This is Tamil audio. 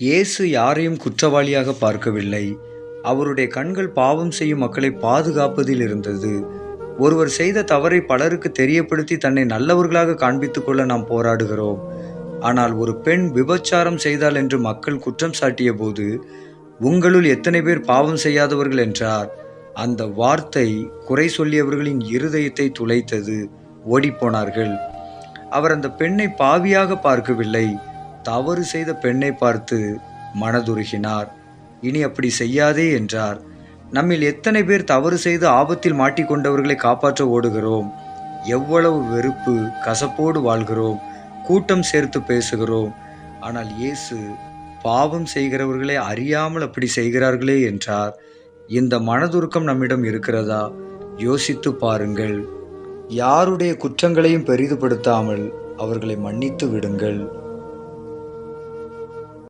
இயேசு யாரையும் குற்றவாளியாக பார்க்கவில்லை. அவருடைய கண்கள் பாவம் செய்யும் மக்களை பாதுகாப்பதில் இருந்தது. ஒருவர் செய்த தவறை பலருக்கு தெரியப்படுத்தி தன்னை நல்லவர்களாக காண்பித்துக் கொள்ள நாம் போராடுகிறோம். ஆனால் ஒரு பெண் விபச்சாரம் செய்தால் என்று மக்கள் குற்றம் சாட்டிய போது உங்களுள் எத்தனை பேர் பாவம் செய்யாதவர்கள் என்றார். அந்த வார்த்தை குறை சொல்லியவர்களின் இருதயத்தை துளைத்தது. ஓடிப்போனார்கள். அவர் அந்த பெண்ணை பாவியாக பார்க்கவில்லை. தவறு செய்த பெண்ணை பார்த்து மனதுருகினார். இனி அப்படி செய்யாதே என்றார். நம்மில் எத்தனை பேர் தவறு செய்து ஆபத்தில் மாட்டிக்கொண்டவர்களை காப்பாற்ற ஓடுகிறோம். எவ்வளவு வெறுப்பு கசப்போடு வாழ்கிறோம். கூட்டம் சேர்த்து பேசுகிறோம். ஆனால் இயேசு பாவம் செய்கிறவர்களை அறியாமல் அப்படி செய்கிறார்களே என்றார். இந்த மனதுருக்கம் நம்மிடம் இருக்கிறதா? யோசித்து பாருங்கள். யாருடைய குற்றங்களையும் பெரிதுபடுத்தாமல் அவர்களை மன்னித்து விடுங்கள்.